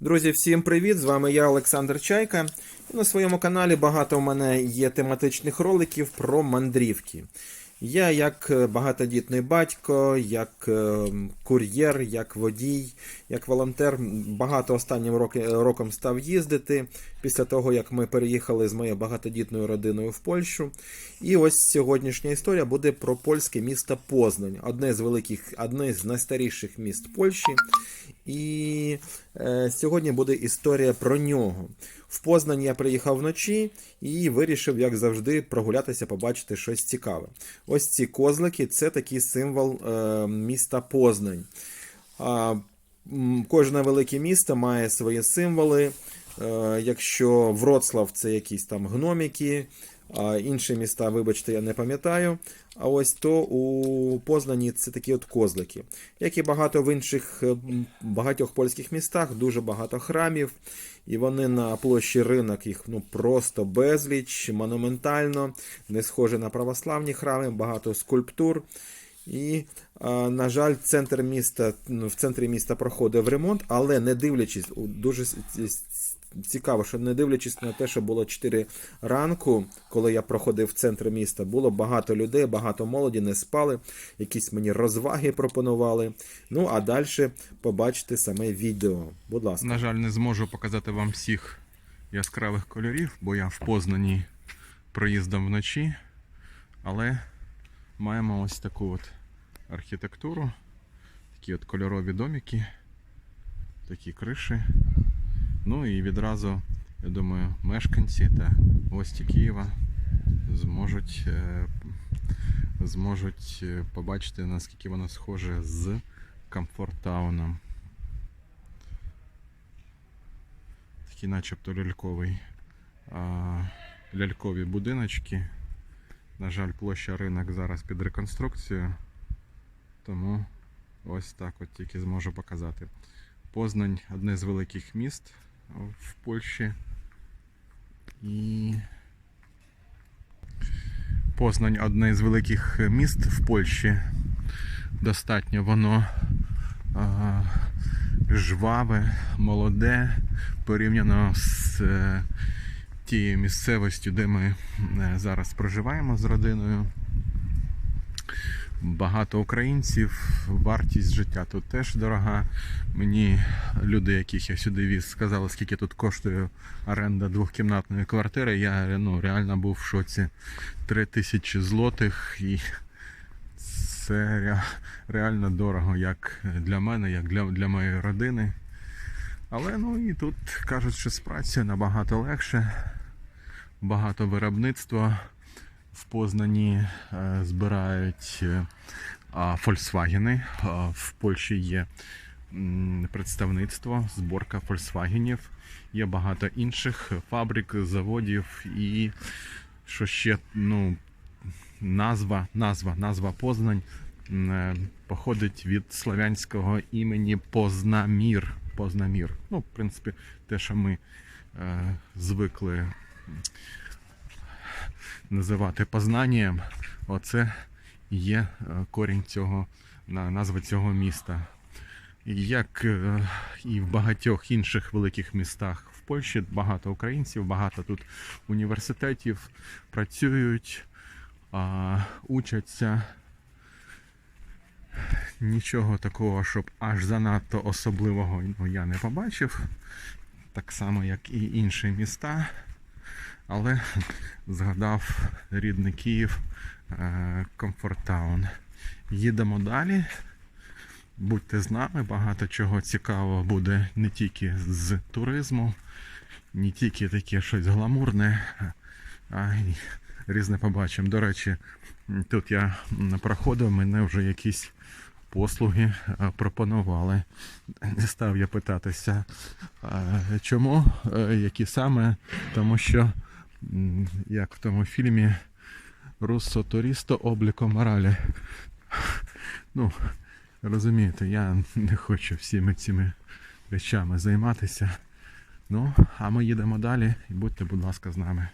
Друзі, всім привіт! З вами я, Олександр Чайка. І на своєму каналі багато в мене є тематичних роликів про мандрівки. Я, як е, багатодітний батько, як е, кур'єр, як водій, як волонтер, багато останнім роком став їздити після того, як ми переїхали з моєю багатодітною родиною в Польщу. І ось сьогоднішня історія буде про польське місто Познань, одне з великих, одне з найстаріших міст Польщі. І е, сьогодні буде історія про нього. В Познань я приїхав вночі і вирішив, як завжди, прогулятися, побачити щось цікаве. Ось ці козлики це такий символ е, міста Познань. Кожне велике місто має свої символи. Е, якщо Вроцлав це якісь там гноміки, а інші міста, вибачте, я не пам'ятаю. А ось то у Познані це такі от козлики. Як і багато в інших е, багатьох польських містах, дуже багато храмів, і вони на площі ринок їх ну просто безліч, монументально, не схожі на православні храми, багато скульптур. І, на жаль, центр міста, ну, в центрі міста проходив ремонт, але не дивлячись, дуже цікаво, що не дивлячись на те, що було 4 ранку, коли я проходив центр міста, було багато людей, багато молоді, не спали, якісь мені розваги пропонували. Ну а далі побачите саме відео. Будь ласка. На жаль, не зможу показати вам всіх яскравих кольорів, бо я в Познані проїздом вночі. Але маємо ось таку от архітектуру, такі от кольорові домики, такі криші. Ну і відразу, я думаю, мешканці та гості Києва зможуть, е, зможуть е, побачити, наскільки воно схоже з комфорттауном. Такий начебто ляльковий. Лялькові будиночки. На жаль, площа ринок зараз під реконструкцією. Тому ось так от тільки зможу показати. Познань одне з великих міст в Польщі. І Познань одне з великих міст в Польщі. Достатньо воно а, жваве, молоде, порівняно з е, тією місцевістю, де ми е, зараз проживаємо з родиною. Багато українців, вартість життя тут теж дорога. Мені люди, яких я сюди віз, сказали, скільки тут коштує оренда двохкімнатної квартири. Я ну, реально був в шоці. Три тисячі злотих і це реально дорого як для мене, як для, для моєї родини. Але ну і тут кажуть, що з працею набагато легше, багато виробництва. В Познані е, збирають е, Volkswagen. В Польщі є представництво, зборка Volkswagenів. Є багато інших фабрик, заводів і що ще, ну, назва, назва, назва Познань е, походить від славянського імені Познамір. Познамір. Ну, в принципі, те, що ми е, звикли називати Познанням, оце є е, корінь цього, назва цього міста. Як е, і в багатьох інших великих містах в Польщі, багато українців, багато тут університетів працюють, учаться. Нічого такого, щоб аж занадто особливого ну, я не побачив. Так само, як і інші міста. Але згадав рідний Київ е, Комфорттаун. Їдемо далі. Будьте з нами, багато чого цікавого буде не тільки з туризму, не тільки таке щось гламурне, а й різне побачимо. До речі, тут я проходив, мене вже якісь послуги е, пропонували. Не став я питатися, е, чому, які саме, тому що, як в тому фільмі Руссо Торісто обліко моралі. Ну, розумієте, я не хочу всіми цими речами займатися. Ну, а ми їдемо далі і будьте, будь ласка, з нами.